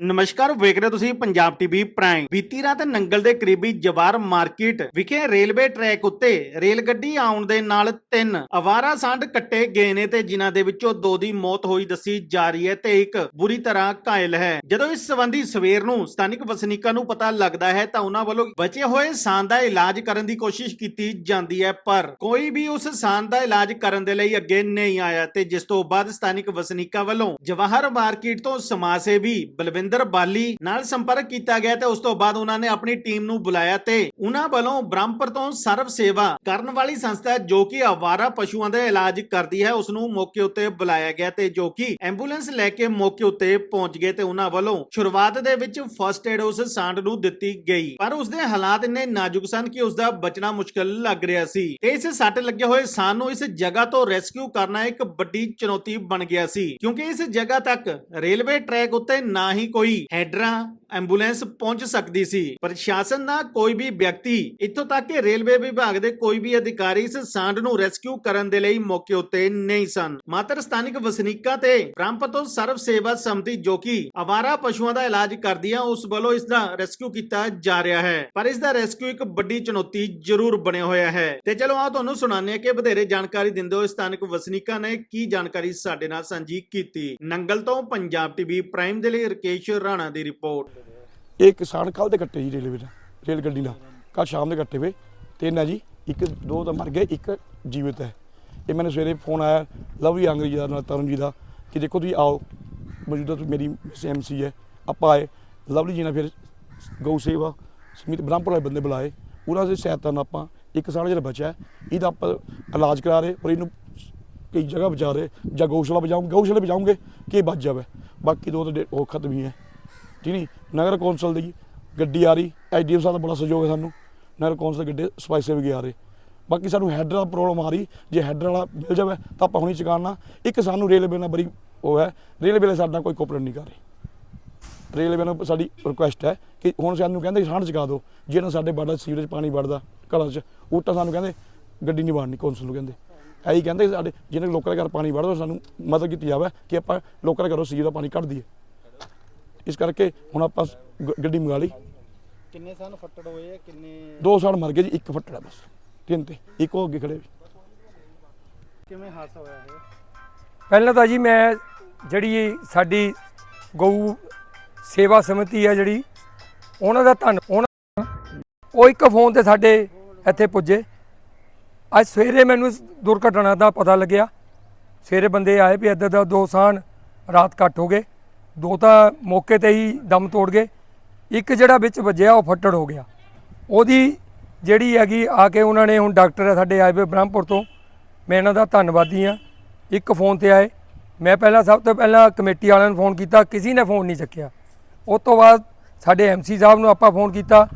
ਨਮਸਕਾਰ, ਵੇਖ ਰਹੇ ਹੋ ਤੁਸੀਂ ਪੰਜਾਬ ਟੀਵੀ ਪ੍ਰਾਈਮ ਬੀਤੀ ਰਾਤ ਨੰਗਲ ਦੇ ਕਰੀਬੀ ਜਵਾਰ ਮਾਰਕੀਟ ਵਿਖੇ ਰੇਲਵੇ ਟਰੈਕ ਉੱਤੇ ਰੇਲ ਗੱਡੀ ਆਉਣ ਦੇ ਨਾਲ ਤਿੰਨ ਅਵਾਰਾ ਸੰਡ ਕੱਟੇ ਗਏ ਨੇ ਤੇ ਜਿਨ੍ਹਾਂ ਦੇ ਵਿੱਚੋਂ ਦੋ ਦੀ ਮੌਤ ਹੋਈ ਦੱਸੀ ਜਾ ਰਹੀ ਹੈ ਤੇ ਇੱਕ ਬੁਰੀ ਤਰ੍ਹਾਂ ਘਾਇਲ ਹੈ। ਜਦੋਂ ਇਸ ਸਬੰਧੀ ਸਵੇਰ ਨੂੰ ਸਥਾਨਕ ਵਸਨੀਕਾਂ ਨੂੰ ਪਤਾ ਲੱਗਦਾ ਹੈ ਤਾਂ ਉਹਨਾਂ ਵੱਲੋਂ ਬਚੇ ਹੋਏ ਸਾਂ ਦਾ ਇਲਾਜ ਕਰਨ ਦੀ ਕੋਸ਼ਿਸ਼ ਕੀਤੀ ਜਾਂਦੀ ਹੈ, ਪਰ ਕੋਈ ਵੀ ਉਸ ਸਾਂ ਦਾ ਇਲਾਜ ਕਰਨ ਦੇ ਲਈ ਅੱਗੇ ਨਹੀਂ ਆਇਆ ਤੇ ਜਿਸ ਤੋਂ ਬਾਅਦ ਸਥਾਨਕ ਵਸਨੀਕਾਂ ਵੱਲੋਂ ਜਵਾਹਰ ਮਾਰਕੀਟ ਤੋਂ ਸਮਾਜ ਸੇਵੀ ਬਲਵਿੰਦਰ ਬਾਲੀ ਨਾਲ ਸੰਪਰਕ ਕੀਤਾ ਗਿਆ ਤੇ ਉਸ ਤੋਂ ਬਾਅਦ ਉਹਨਾਂ ਨੇ ਆਪਣੀ ਟੀਮ ਨੂੰ ਬੁਲਾਇਆ ਤੇ ਉਹਨਾਂ ਵੱਲੋਂ ਬ੍ਰਹਮਪੁਰ ਤੋਂ ਸਰਵ ਸੇਵਾ ਕਰਨ ਵਾਲੀ ਸੰਸਥਾ ਜੋ ਕਿ ਆਵਾਰਾ ਪਸ਼ੂਆਂ ਦਾ ਇਲਾਜ ਕਰਦੀ ਹੈ, ਉਸ ਨੂੰ ਮੌਕੇ ਉੱਤੇ ਬੁਲਾਇਆ ਗਿਆ ਤੇ ਜੋ ਕਿ ਐਂਬੂਲੈਂਸ ਲੈ ਕੇ ਮੌਕੇ ਉੱਤੇ ਪਹੁੰਚ ਗਏ ਤੇ ਉਹਨਾਂ ਵੱਲੋਂ ਸ਼ੁਰੂਆਤ ਦੇ ਵਿੱਚ ਫਰਸਟ ਏਡ ਉਸ ਸਾਂਡ ਨੂੰ ਦਿੱਤੀ ਗਈ। ਪਰ ਉਸ ਦੇ ਹਾਲਾਤ ਇੰਨੇ ਨਾਜ਼ੁਕ ਸਨ ਕਿ ਉਸ ਦਾ ਬਚਣਾ ਮੁਸ਼ਕਲ ਲੱਗ ਰਿਹਾ ਸੀ। ਤੇ ਇਸ ਸੱਟ ਲੱਗੇ ਹੋਏ ਸਾਂ ਨੂੰ ਇਸ ਜਗ੍ਹਾ ਤੋਂ ਰੈਸਕਿਊ ਕਰਨਾ ਇੱਕ ਵੱਡੀ ਚੁਣੌਤੀ ਬਣ ਗਿਆ ਸੀ। ਕਿਉਂਕਿ ਇਸ ਜਗ੍ਹਾ ਤੱਕ ਰੇਲਵੇ ਟਰੈਕ ਉੱਤੇ ਨਾ ਹੀ ਕੋਈ ਹੈਡਰਾਂ, ਐਂਬੂਲੈਂਸ ਪਹੁੰਚ ਸਕਦੀ ਸੀ। ਪ੍ਰਸ਼ਾਸਨ ਦਾ ਕੋਈ ਵੀ ਵਿਅਕਤੀ ਇੱਥੋਂ ਤੱਕ ਕਿ ਰੇਲਵੇ ਵਿਭਾਗ ਦੇ ਕੋਈ ਵੀ ਅਧਿਕਾਰੀ ਇਸ ਸਾਂਡ ਨੂੰ ਰੈਸਕਿਊ ਕਰਨ ਦੇ ਲਈ ਮੌਕੇ ਉੱਤੇ ਨਹੀਂ ਸਨ। ਮਾਤਰ ਸਥਾਨਿਕ ਵਸਨੀਕਾਂ ਤੇ ਬ੍ਰਹਮਪੁਰ ਸਰਵ ਸੇਵਾ ਸਮਤੀ ਜੋ ਕਿ ਅਵਾਰਾ ਪਸ਼ੂਆਂ ਦਾ ਇਲਾਜ ਕਰਦੀ ਆ, ਉਸ ਵੱਲੋਂ ਇਸ ਦਾ ਰੈਸਕਿਊ ਕੀਤਾ ਜਾ ਰਿਹਾ ਹੈ। ਪਰ ਇਸ ਦਾ ਰੈਸਕਿਊ ਇੱਕ ਵੱਡੀ ਚੁਣੌਤੀ ਜ਼ਰੂਰ ਬਣਿਆ ਹੋਇਆ ਹੈ। ਤੇ ਚਲੋ ਆ ਤੁਹਾਨੂੰ ਸੁਣਾਉਂਦੇ ਹਾਂ ਕਿ ਵਧੇਰੇ ਜਾਣਕਾਰੀ ਦਿੰਦੇ ਹੋਏ ਸਥਾਨਕ ਵਸਨੀਕਾਂ ਨੇ ਕੀ ਜਾਣਕਾਰੀ ਸਾਡੇ ਨਾਲ ਸਾਂਝੀ ਕੀਤੀ। ਨੰਗਲ ਤੋਂ ਪੰਜਾਬ ਟੀਵੀ ਪ੍ਰਾਈਮ ਦੇ ਲਈ ਰਕੇਸ਼ ਰਾਣਾ ਦੀ ਰਿਪੋਰਟ। ਇਹ ਕਿਸਾਨ ਕੱਲ ਦੇ ਕੱਟੇ ਜੀ ਰੇਲਵੇ ਨਾਲ ਰੇਲ ਗੱਡੀ ਨਾਲ। ਕੱਲ ਸ਼ਾਮ ਦੇ ਕੱਟੇ ਵੇ। ਤਿੰਨ ਹੈ ਜੀ, ਇੱਕ, ਦੋ ਤਾਂ ਮਰ ਗਏ, ਇੱਕ ਜੀਵਤ ਹੈ। ਇਹ ਮੈਨੂੰ ਸਵੇਰੇ ਫੋਨ ਆਇਆ ਲਵਲੀ ਜੀ ਦਾ, ਨਾਲ ਤਰੁਣ ਜੀ ਦਾ, ਕਿ ਦੇਖੋ ਤੁਸੀਂ ਆਓ, ਮੌਜੂਦਾ ਤੁਸੀਂ ਮੇਰੀ ਐਮਸੀ ਹੈ, ਆਪਾਂ ਆਏ ਲਵਲੀ ਜੀ ਨੇ ਫਿਰ ਗਊ ਸੇਵਾ, ਸਮਿਤ ਬ੍ਰਹਮਪੁਰ ਵਾਲੇ ਬੰਦੇ ਬੁਲਾਏ, ਉਹਨਾਂ ਦੇ ਸਹਾਇਤਾ ਨਾਲ ਆਪਾਂ ਇੱਕ ਕਿਸਾਨ ਜਿਹੜਾ ਬਚਿਆ, ਇਹਦਾ ਆਪਾਂ ਇਲਾਜ ਕਰਾ ਰਹੇ, ਔਰ ਇਹਨੂੰ ਕਈ ਜਗ੍ਹਾ ਬਚਾ ਰਹੇ ਜਾਂ ਗਊਸ਼ਾਲਾ ਬਚਾਉਂਗੇ ਗਊਸ਼ਾਲਾ ਬਚਾਉਂਗੇ, ਕਿ ਇਹ ਬਚ ਜਾਵੇ। ਬਾਕੀ ਦੋ ਤਾਂ ਡੇ- ਉਹ ਖਤਮ ਹੀ ਹੈ। ਠੀਕ ਨਹੀਂ? ਨਗਰ ਕੌਂਸਲ ਦੀ ਗੱਡੀ ਆ ਰਹੀ ਐਸਡੀਐਮ ਸਾਹਿਬ ਦਾ ਬੜਾ ਸਹਿਯੋਗ ਹੈ ਸਾਨੂੰ। ਨਗਰ ਕੌਂਸਲ ਦੇ ਗੱਡੇ ਸਪਾਈਸੇ ਵੀ ਆ ਰਹੇ। ਬਾਕੀ ਸਾਨੂੰ ਹੈਡਰ ਦਾ ਪ੍ਰੋਬਲਮ ਆ ਰਹੀ, ਜੇ ਹੈਡਰ ਵਾਲਾ ਮਿਲ ਜਾਵੇ, ਤਾਂ ਆਪਾਂ ਹੁਣੀ ਚਕਾਉਣਾ। ਇੱਕ ਸਾਨੂੰ ਰੇਲਵੇ ਨਾਲ ਬੜੀ ਉਹ ਹੈ ਰੇਲਵੇ ਵਾਲੇ ਸਾਡਾ ਕੋਈ ਕੋਪਰੇਟ ਨਹੀਂ ਕਰ ਰਹੇ। ਰੇਲਵੇ ਨਾਲ ਸਾਡੀ ਰਿਕੁਐਸਟ ਹੈ ਕਿ ਹੁਣ ਸਾਨੂੰ ਕਹਿੰਦੇ ਸਾਂਢ ਚਕਾ ਦਿਓ। ਜਿਹਨਾਂ ਸਾਡੇ ਬਾੜਾ ਸੀਵਰੇਜ ਪਾਣੀ ਵੜਦਾ ਘਰਾਂ 'ਚ, ਉਹ ਤਾਂ ਸਾਨੂੰ ਕਹਿੰਦੇ ਗੱਡੀ ਨਹੀਂ ਵੜਨੀ, ਕੌਂਸਲ ਨੂੰ ਕਹਿੰਦੇ। ਐਂ ਕਹਿੰਦੇ ਸਾਡੇ ਜਿਹਨੇ ਲੋਕਾਂ ਦੇ ਘਰ ਪਾਣੀ ਵੜਦਾ ਸਾਨੂੰ ਮਦਦ ਕੀਤੀ ਜਾਵੇ ਕਿ ਆਪਾਂ ਲੋਕਾਂ ਦੇ ਘਰੋਂ ਸੀਵਰੇਜ ਦਾ ਪਾਣੀ ਕੱਢ ਦਈਏ। ਇਸ ਕਰਕੇ ਹੁਣ ਆਪਾਂ ਗ- ਗੱਡੀ ਮੰਗਾ ਲਈ। ਕਿੰਨੇ ਸਨ ਫੱਟੜ ਹੋਏ ਆ ਕਿੰਨੇ ਦੋ ਸਾਲ ਮਰ ਗਏ ਜੀ ਇੱਕ ਫੱਟੜਾ ਬਸ। ਤਿੰਨ ਤੇ ਇੱਕ ਉਹ ਅੱਗੇ ਖੜੇ ਵੀ ਕਿਵੇਂ ਹਾਦਸਾ ਹੋਇਆ ਇਹ? ਪਹਿਲਾਂ ਤਾਂ ਜੀ ਮੈਂ ਜਿਹੜੀ ਇਹ ਸਾਡੀ ਗਊ ਸੇਵਾ ਸਮਿਤੀ ਹੈ ਜਿਹੜੀ ਉਹਨਾਂ ਦਾ ਧੰਨ ਉਹਨਾਂ ਉਹ ਇੱਕ ਫੋਨ ਤੇ ਸਾਡੇ ਇੱਥੇ ਪੁੱਜੇ। ਅੱਜ ਸਵੇਰੇ ਮੈਨੂੰ ਇਸ ਦੁਰਘਟਨਾ ਦਾ ਪਤਾ ਲੱਗਿਆ। ਸਵੇਰੇ ਬੰਦੇ ਆਏ ਵੀ ਇੱਧਰ ਦਾ ਦੋ ਸਾਨ ਰਾਤ ਕੱਟ ਹੋ ਗਏ। ਦੋ ਤਾਂ ਮੌਕੇ ਤੇ ਹੀ ਦਮ ਤੋੜ ਗਏ। ਇੱਕ ਜਿਹੜਾ ਵਿੱਚ ਵੱਜਿਆ ਉਹ ਫੱਟੜ ਹੋ ਗਿਆ। ਉਹਦੀ ਜਿਹੜੀ ਹੈਗੀ ਆ ਕੇ ਉਹਨਾਂ ਨੇ ਹੁਣ ਡਾਕਟਰ ਸਾਡੇ ਆਏ ਵੇ ਬ੍ਰਹਮਪੁਰ ਤੋਂ। ਮੈਂ ਇਹਨਾਂ ਦਾ ਧੰਨਵਾਦੀ ਆ ਇੱਕ ਫੋਨ ਤੇ ਆਏ। ਮੈਂ ਪਹਿਲਾਂ ਸਭ ਤੋਂ ਪਹਿਲਾਂ ਕਮੇਟੀ ਵਾਲਿਆਂ ਨੂੰ ਫੋਨ ਕੀਤਾ। ਕਿਸੇ ਨੇ ਫੋਨ ਨਹੀਂ ਚੱਕਿਆ। ਉਸ ਤੋਂ ਬਾਅਦ ਸਾਡੇ ਐਮਸੀ ਸਾਹਿਬ ਨੂੰ ਆਪਾਂ ਫੋਨ ਕੀਤਾ।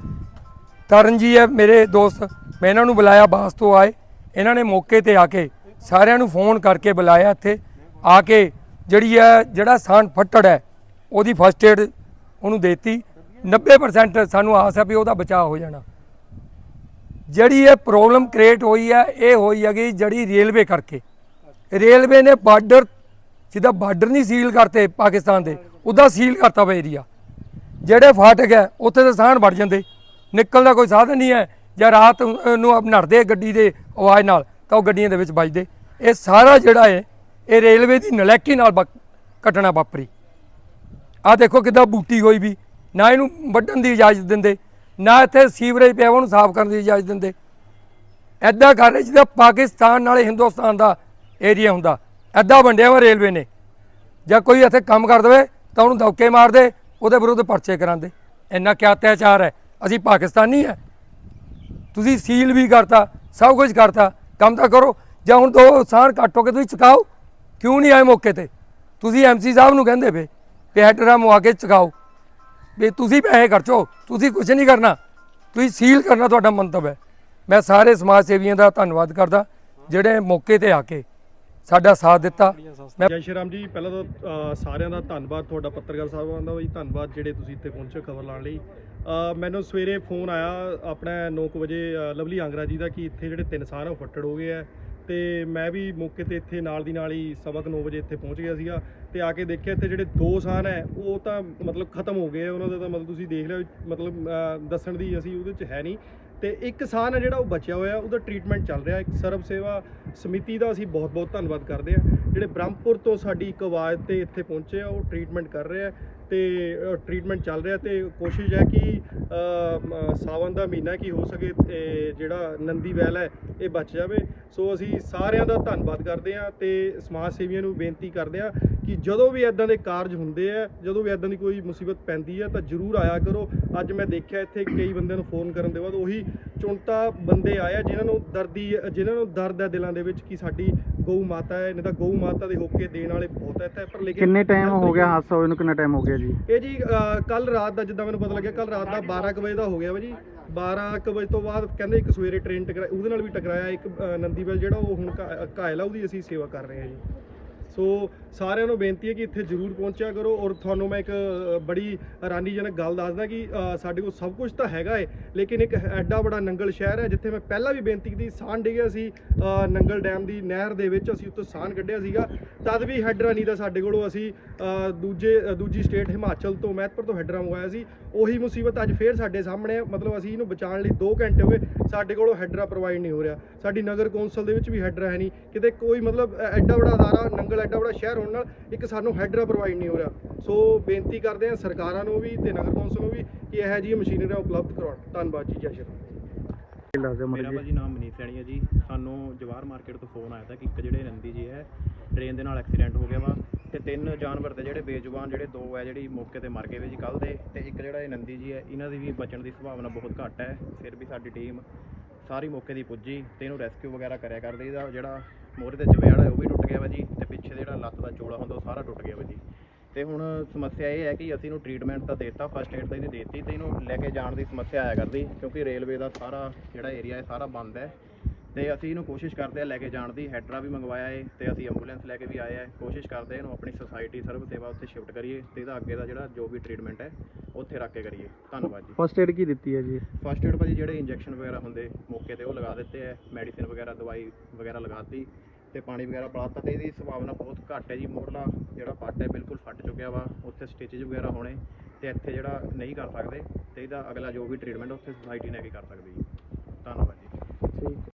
ਤਰਨ ਜੀ ਹੈ ਮੇਰੇ ਦੋਸਤ। ਮੈਂ ਇਹਨਾਂ ਨੂੰ ਬੁਲਾਇਆ, ਬਾਸ ਤੋਂ ਆਏ। ਇਹਨਾਂ ਨੇ ਮੌਕੇ ਤੇ ਆ ਕੇ ਸਾਰਿਆਂ ਨੂੰ ਫੋਨ ਕਰਕੇ ਬੁਲਾਇਆ ਇੱਥੇ। ਆ ਕੇ ਜਿਹੜੀ ਹੈ, ਜਿਹੜਾ ਸਾਨ ਫੱਟੜ ਹੈ, ਉਹਦੀ ਫਸਟ ਏਡ ਉਹਨੂੰ ਦੇਤੀ। 90% ਸਾਨੂੰ ਆਸ ਹੈ ਵੀ ਉਹਦਾ ਬਚਾਅ ਹੋ ਜਾਣਾ। ਜਿਹੜੀ ਇਹ ਪ੍ਰੋਬਲਮ ਕ੍ਰੀਏਟ ਹੋਈ ਹੈ, ਇਹ ਹੋਈ ਹੈਗੀ ਜਿਹੜੀ ਰੇਲਵੇ ਕਰਕੇ। ਰੇਲਵੇ ਨੇ ਬਾਰਡਰ ਜਿੱਦਾਂ ਬਾਰਡਰ ਨਹੀਂ ਸੀਲ ਕਰਤੇ ਪਾਕਿਸਤਾਨ ਦੇ, ਉਹਦਾ ਸੀਲ ਕਰਤਾ ਵਾ ਏਰੀਆ ਜਿਹੜੇ ਫਾਟਕ ਹੈ, ਉੱਥੇ ਤਾਂ ਸਾਹਣ ਵੜ ਜਾਂਦੇ। ਨਿਕਲਣ ਦਾ ਕੋਈ ਸਾਧਨ ਨਹੀਂ ਹੈ। ਜਾਂ ਰਾਤ ਨੂੰ ਆਪ ਨੜਦੇ ਗੱਡੀ ਦੇ ਆਵਾਜ਼ ਨਾਲ, ਤਾਂ ਉਹ ਗੱਡੀਆਂ ਦੇ ਵਿੱਚ ਵੱਜਦੇ। ਇਹ ਸਾਰਾ ਜਿਹੜਾ ਹੈ, ਇਹ ਰੇਲਵੇ ਦੀ ਨਲੈਕੀ ਨਾਲ ਵਕ- ਘਟਨਾ ਵਾਪਰੀ। ਆ ਦੇਖੋ ਕਿੱਦਾਂ ਬੂਟੀ ਹੋਈ ਵੀ, ਨਾ ਇਹਨੂੰ ਵੱਢਣ ਦੀ ਇਜਾਜ਼ਤ ਦਿੰਦੇ, ਨਾ ਇੱਥੇ ਸੀਵਰੇਜ ਪਿਆ ਉਹਨੂੰ ਸਾਫ਼ ਕਰਨ ਦੀ ਇਜਾਜ਼ਤ ਦਿੰਦੇ। ਐਦਾਂ ਕਰ ਰਹੇ ਜਿੱਦਾਂ ਪਾਕਿਸਤਾਨ ਨਾਲ ਹਿੰਦੁਸਤਾਨ ਦਾ ਏਰੀਆ ਹੁੰਦਾ ਐਦਾਂ ਵੰਡਿਆ ਵਾ ਰੇਲਵੇ ਨੇ। ਜਾਂ ਕੋਈ ਇੱਥੇ ਕੰਮ ਕਰ ਦਵੇ, ਤਾਂ ਉਹਨੂੰ ਦੌਕੇ ਮਾਰਦੇ, ਉਹਦੇ ਵਿਰੁੱਧ ਪਰਚੇ ਕਰਾਉਂਦੇ। ਇੰਨਾ ਕਿਆ ਅਤਿਆਚਾਰ ਹੈ, ਅਸੀਂ ਪਾਕਿਸਤਾਨੀ ਹੈ। ਤੁਸੀਂ ਸੀਲ ਵੀ ਕਰਤਾ, ਸਭ ਕੁਝ ਕਰਤਾ, ਕੰਮ ਤਾਂ ਕਰੋ। ਜਾਂ ਹੁਣ ਦੋ ਸਾਨ ਕੱਟੋ ਕੇ ਤੁਸੀਂ ਚੁਕਾਓ, ਕਿਉਂ ਨਹੀਂ ਆਏ ਮੌਕੇ ਤੇ? ਤੁਸੀਂ ਐਮਸੀ ਸਾਹਿਬ ਨੂੰ ਕਹਿੰਦੇ ਪਏ ਕਿ ਹੈਡਰਾ ਮਵਾ ਕੇ ਚੁਕਾਓ। ਵੀ ਤੁਸੀਂ ਪੈਸੇ ਖਰਚੋ, ਤੁਸੀਂ ਕੁਝ ਨਹੀਂ ਕਰਨਾ। ਤੁਸੀਂ ਸੀਲ ਕਰਨਾ ਤੁਹਾਡਾ ਮੰਤਵ ਹੈ। ਮੈਂ ਸਾਰੇ ਸਮਾਜ ਸੇਵੀਆਂ ਦਾ ਧੰਨਵਾਦ ਕਰਦਾ, ਜਿਹੜੇ ਮੌਕੇ ਤੇ ਆ ਕੇ ਸਾਡਾ ਸਾਥ ਦਿੱਤਾ। ਜੈ ਸ਼੍ਰੀ ਰਾਮ ਜੀ, ਪਹਿਲਾਂ ਤਾਂ ਸਾਰਿਆਂ ਦਾ ਧੰਨਵਾਦ ਤੁਹਾਡਾ ਪੱਤਰਕਾਰ ਸਾਹਿਬਾਂ ਦਾ ਵੀ, ਧੰਨਵਾਦ ਜਿਹੜੇ ਤੁਸੀਂ ਇੱਥੇ ਪਹੁੰਚੇ ਖਬਰ ਲਾਉਣ ਲਈ। ਮੈਨੂੰ ਸਵੇਰੇ ਫੋਨ ਆਇਆ ਆਪਣਾ 9 ਵਜੇ ਲਵਲੀ ਆਂਗਰਾ ਜੀ ਦਾ ਕਿ ਇੱਥੇ ਜਿਹੜੇ ਤਿੰਨ ਸਾਹ ਉਹ ਫੱਟੜ ਹੋ ਗਏ ਆ, ਤੇ ਮੈਂ ਵੀ ਮੌਕੇ ਤੇ ਇੱਥੇ ਨਾਲ ਦੀ ਨਾਲ ਹੀ ਸਵਾ ਕੁ 9 ਵਜੇ ਇੱਥੇ ਪਹੁੰਚ ਗਿਆ ਸੀਗਾ। ਤੇ ਆ ਕੇ ਦੇਖਿਆ ਇੱਥੇ ਜਿਹੜੇ ਦੋ ਸਾਨ ਹੈ ਉਹ ਤਾਂ ਮਤਲਬ ਖਤਮ ਹੋ ਗਏ ਆ, ਉਹਨਾਂ ਦਾ ਤਾਂ ਮਤਲਬ ਤੁਸੀਂ ਦੇਖ ਲਿਓ ਮਤਲਬ ਦੱਸਣ ਦੀ ਅਸੀਂ ਉਹਦੇ 'ਚ ਹੈ ਨਹੀਂ। ਤੇ ਇੱਕ ਸਾਨ ਹੈ ਜਿਹੜਾ ਉਹ ਬਚਿਆ ਹੋਇਆ ਉਹਦਾ ਟ੍ਰੀਟਮੈਂਟ ਚੱਲ ਰਿਹਾ। ਇੱਕ ਸਰਵ ਸੇਵਾ ਸਮਿਤੀ ਦਾ ਅਸੀਂ ਬਹੁਤ ਬਹੁਤ ਧੰਨਵਾਦ ਕਰਦੇ ਹਾਂ। ਜਿਹੜੇ ਬ੍ਰਹਮਪੁਰ ਤੋਂ ਸਾਡੀ ਇੱਕ ਆਵਾਜ਼ ਤੇ ਇੱਥੇ ਪਹੁੰਚੇ ਆ ਉਹ ਟ੍ਰੀਟਮੈਂਟ ਕਰ ਰਹੇ ਆ ਤੇ ਟ੍ਰੀਟਮੈਂਟ ਚੱਲ ਰਿਹਾ ਤੇ ਕੋਸ਼ਿਸ਼ ਹੈ ਕਿ ਸਾਵਨ ਦਾ ਮਹੀਨਾ ਕੀ ਹੋ ਸਕੇ ਜਿਹੜਾ ਨੰਦੀ ਵੈਲ ਹੈ ਇਹ ਬਚ ਜਾਵੇ। ਸੋ ਅਸੀਂ ਸਾਰਿਆਂ ਦਾ ਧੰਨਵਾਦ ਕਰਦੇ ਹਾਂ ਤੇ ਸਮਾਜ ਸੇਵੀਆਂ ਨੂੰ ਬੇਨਤੀ ਕਰਦੇ ਹਾਂ ਕਿ ਜਦੋਂ ਵੀ ਇਦਾਂ ਦੇ ਕਾਰਜ ਹੁੰਦੇ ਆ ਜਦੋਂ ਵੀ ਇਦਾਂ ਦੀ ਕੋਈ ਮੁਸੀਬਤ ਪੈਂਦੀ ਹੈ ਤਾਂ ਜ਼ਰੂਰ ਆਇਆ ਕਰੋ। ਅੱਜ ਮੈਂ ਦੇਖਿਆ ਇੱਥੇ ਕਈ ਬੰਦਿਆਂ ਨੂੰ ਫੋਨ ਕਰਨ ਦੇ ਬਾਅਦ ਉਹੀ ਚੁਣਤਾ ਬੰਦੇ ਆਏ ਆ ਜਿਨ੍ਹਾਂ ਨੂੰ ਦਰਦੀ ਜਿਨ੍ਹਾਂ ਨੂੰ ਦਰਦ ਹੈ ਦਿਲਾਂ ਦੇ ਵਿੱਚ ਕਿ ਸਾਡੀ ਗਊ ਮਾਤਾ ਹੈ ਨਹੀਂ ਤਾਂ ਗਊ ਮਾਤਾ ਦੇ ਹੋਕੇ ਦੇਣ ਵਾਲੇ ਬਹੁਤ ਹੈ ਇੱਥੇ ਪਰ ਲੇਕਿਨ ਕਿੰਨੇ ਟਾਈਮ ਹੋ ਗਿਆ ਹਾਦਸਾ ਹੋਏ ਨੂੰ ਕਿੰਨਾ ਟਾਈਮ ਹੋ ਗਿਆ ਜੀ? ਇਹ ਜੀ ਕੱਲ ਰਾਤ ਦਾ ਜਿੱਦਾਂ ਮੈਨੂੰ ਪਤਾ ਲੱਗਿਆ ਕੱਲ ਰਾਤ ਦਾ 12 ਕੁ ਵਜੇ ਦਾ ਹੋ ਗਿਆ ਵਾ ਜੀ। 12 ਕੁ ਵਜੇ ਤੋਂ ਬਾਅਦ ਕਹਿੰਦੇ ਇੱਕ ਸਵੇਰੇ ਟ੍ਰੇਨ ਟਕਰਾ ਉਹਦੇ ਨਾਲ ਵੀ ਟਕਰਾਇਆ ਇੱਕ ਨੰਦੀਵਲ ਜਿਹੜਾ ਉਹ ਹੁਣ ਘਾ- ਘਾਇਲ ਆ ਉਹਦੀ ਅਸੀਂ ਸੇਵਾ ਕਰ ਰਹੇ ਹਾਂ ਜੀ। ਸੋ ਸਾਰਿਆਂ ਨੂੰ ਬੇਨਤੀ ਹੈ ਕਿ ਇੱਥੇ ਜ਼ਰੂਰ ਪਹੁੰਚਿਆ ਕਰੋ ਔਰ ਤੁਹਾਨੂੰ ਮੈਂ ਇੱਕ ਬੜੀ ਹੈਰਾਨੀਜਨਕ ਗੱਲ ਦੱਸਦਾ ਕਿ ਸਾਡੇ ਕੋਲ ਸਭ ਕੁਝ ਤਾਂ ਹੈਗਾ ਏ, ਲੇਕਿਨ ਇੱਕ ਐਡਾ ਬੜਾ ਨੰਗਲ ਸ਼ਹਿਰ ਹੈ ਜਿੱਥੇ ਮੈਂ ਪਹਿਲਾਂ ਵੀ ਬੇਨਤੀ ਕੀਤੀ ਸਾਨ ਡਿੱਗਿਆ ਸੀ ਨੰਗਲ ਡੈਮ ਦੀ ਨਹਿਰ ਦੇ ਵਿੱਚ ਅਸੀਂ ਉੱਤੋਂ ਸਾਨ ਕੱਢਿਆ ਸੀਗਾ। ਤਦ ਵੀ ਹੈਡਰਾ ਨਹੀਂ ਦਾ ਸਾਡੇ ਕੋਲੋਂ ਅਸੀਂ ਦੂਜੇ ਦੂਜੀ ਸਟੇਟ ਹਿਮਾਚਲ ਤੋਂ ਮਹਿਤਪੁਰ ਤੋਂ ਹੈਡਰਾ ਮੰਗਵਾਇਆ ਸੀ। ਉਹੀ ਮੁਸੀਬਤ ਅੱਜ ਫੇਰ ਸਾਡੇ ਸਾਹਮਣੇ ਹੈ ਮਤਲਬ ਅਸੀਂ ਇਹਨੂੰ ਬਚਾਉਣ ਲਈ 2 ਘੰਟੇ ਹੋ ਗਏ, ਸਾਡੇ ਕੋਲੋਂ ਹੈਡਰਾ ਪ੍ਰੋਵਾਈਡ ਨਹੀਂ ਹੋ ਰਿਹਾ। ਸਾਡੀ ਨਗਰ ਕੌਂਸਲ ਦੇ ਵਿੱਚ ਵੀ ਹੈਡਰਾ ਹੈ ਨਹੀਂ, ਕਿਤੇ ਕੋਈ ਮਤਲਬ ਐਡਾ ਬੜਾ ਅਦਾਰਾ, ਨੰਗਲ ਐਡਾ ਬੜਾ ਸ਼ਹਿਰ ਹੋਣ ਨਾਲ ਇੱਕ ਸਾਨੂੰ ਹੈਡਰਾ ਪ੍ਰੋਵਾਈਡ ਨਹੀਂ ਹੋ ਰਿਹਾ। ਸੋ ਬੇਨਤੀ ਕਰਦੇ ਹਾਂ ਸਰਕਾਰਾਂ ਨੂੰ ਵੀ ਤੇ ਨਗਰ ਕੌਂਸਲ ਨੂੰ ਵੀ ਕਿ ਇਹੋ ਜਿਹੀ ਮਸ਼ੀਨਰੀਆਂ ਉਪਲਬਧ ਕਰਵਾਉਣ। ਧੰਨਵਾਦ ਜੀ ਜੈ ਸ਼੍ਰੀ ਰਾਮ। ਲੱਗਦਾ ਮੇਰਾ ਭਾਜੀ ਨਾਮ ਮਨੀਸ਼ ਸੈਣੀ ਹੈ ਜੀ। ਸਾਨੂੰ ਜਵਾਹਰ ਮਾਰਕੀਟ ਤੋਂ ਫੋਨ ਆਇਆ ਤਾਂ ਕਿ ਇੱਕ ਜਿਹੜੇ ਨੰਦੀ ਜੀ ਹੈ ਟ੍ਰੇਨ ਦੇ ਨਾਲ ਐਕਸੀਡੈਂਟ ਹੋ ਗਿਆ ਵਾ ਤੇ ਤਿੰਨ ਜਾਨਵਰ ਤੇ ਜਿਹੜੇ ਬੇਜ਼ੁਬਾਨ ਜਿਹੜੇ ਦੋ ਹੈ ਜਿਹੜੀ ਮੌਕੇ ਤੇ ਮਰ ਗਏ ਵੇ ਜੀ ਕੱਲ ਦੇ ਤੇ ਇੱਕ ਜਿਹੜਾ ਇਹ ਨੰਦੀ ਜੀ ਹੈ ਇਹਨਾਂ ਦੀ ਵੀ ਬਚਣ ਦੀ ਸੰਭਾਵਨਾ ਬਹੁਤ ਘੱਟ ਹੈ। ਫਿਰ ਵੀ ਸਾਡੀ ਟੀਮ ਸਾਰੀ ਮੌਕੇ ਦੀ ਪੁੱਜੀ ਤੇ ਇਹਨੂੰ ਰੈਸਕਿਊ ਵਗੈਰਾ ਕਰਿਆ ਕਰਦੇ। ਇਹਦਾ ਜਿਹੜਾ ਮੋਹਰੇ ਤੇ ਜਵੇੜਾ ਉਹ ਵੀ ਟੁੱਟ ਗਿਆ ਵਾ ਜੀ, ਤੇ ਪਿੱਛੇ ਜਿਹੜਾ ਲੱਤ ਦਾ ਚੋਲਾ ਹੁੰਦਾ, ਉਹ ਸਾਰਾ ਟੁੱਟ ਗਿਆ ਵਾ ਜੀ। ਤੇ ਹੁਣ ਸਮੱਸਿਆ ਇਹ ਹੈ ਕਿ ਅਸੀਂ ਇਹਨੂੰ ਟ੍ਰੀਟਮੈਂਟ ਤਾਂ ਦੇਤਾ ਫਸਟ ਏਡ ਤਾਂ ਇਹਦੀ ਦੇਤੀ, ਤੇ ਇਹਨੂੰ ਲੈ ਕੇ ਜਾਣ ਦੀ ਸਮੱਸਿਆ ਆਇਆ ਕਰਦੀ, ਕਿਉਂਕਿ ਰੇਲਵੇ ਦਾ ਸਾਰਾ ਜਿਹੜਾ ਏਰੀਆ ਹੈ, ਸਾਰਾ ਬੰਦ ਹੈ। ਤੇ ਅਸੀਂ ਇਹਨੂੰ ਕੋਸ਼ਿਸ਼ ਕਰਦੇ ਆ ਲੈ ਕੇ ਜਾਣ ਦੀ ਹੈਡਰਾ ਵੀ ਮੰਗਵਾਇਆ ਏ ਤੇ ਅਸੀਂ ਐਂਬੂਲੈਂਸ ਲੈ ਕੇ ਵੀ ਆਏ ਆ। ਕੋਸ਼ਿਸ਼ ਕਰਦੇ ਇਹਨੂੰ ਆਪਣੀ ਸੁਸਾਇਟੀ ਸਰਵ ਸੇਵਾ ਉੱਤੇ ਸ਼ਿਫਟ ਕਰੀਏ ਤੇ ਇਹਦਾ ਅੱਗੇ ਦਾ ਜਿਹੜਾ ਜੋ ਵੀ ਟ੍ਰੀਟਮੈਂਟ ਹੈ ਉੱਥੇ ਰੱਖ ਕੇ ਕਰੀਏ। ਧੰਨਵਾਦ ਜੀ। ਫਸਟ ਏਡ ਕੀ ਦਿੱਤੀ ਹੈ ਜੀ? ਫਸਟ ਏਡ ਭਾਜੀ ਜਿਹੜੇ ਇੰਜੈਕਸ਼ਨ ਵਗੈਰਾ ਹੁੰਦੇ ਮੌਕੇ ਤੇ ਉਹ ਲਗਾ ਦਿੱਤੇ ਆ ਮੈਡੀਸਿਨ ਵਗੈਰਾ ਦਵਾਈ ਵਗੈਰਾ ਲਗਾਤੀ ਤੇ ਪਾਣੀ ਵਗੈਰਾ ਪਿਲਾਤਾ ਤੇ ਇਹਦੀ ਸੰਭਾਵਨਾ ਬਹੁਤ ਘੱਟ ਹੈ ਜੀ ਮੋੜਲਾ ਜਿਹੜਾ ਪੱਟ ਹੈ ਬਿਲਕੁਲ ਫਟ ਚੁੱਕਿਆ ਵਾ ਉੱਥੇ ਸਟਿਚਸ ਵਗੈਰਾ ਹੋਣੇ ਤੇ ਇੱਥੇ ਜਿਹੜਾ ਨਹੀਂ ਕਰ ਸਕਦੇ ਤੇ ਇਹਦਾ ਅਗਲਾ ਜੋ ਵੀ ਟ੍ਰੀਟਮੈਂਟ ਉੱਥੇ ਸੁਸਾਇਟੀ ਨੇ ਕੀ ਕਰ ਸਕਦੀ ਜੀ। ਧੰਨਵਾਦ ਜੀ। ਠੀਕ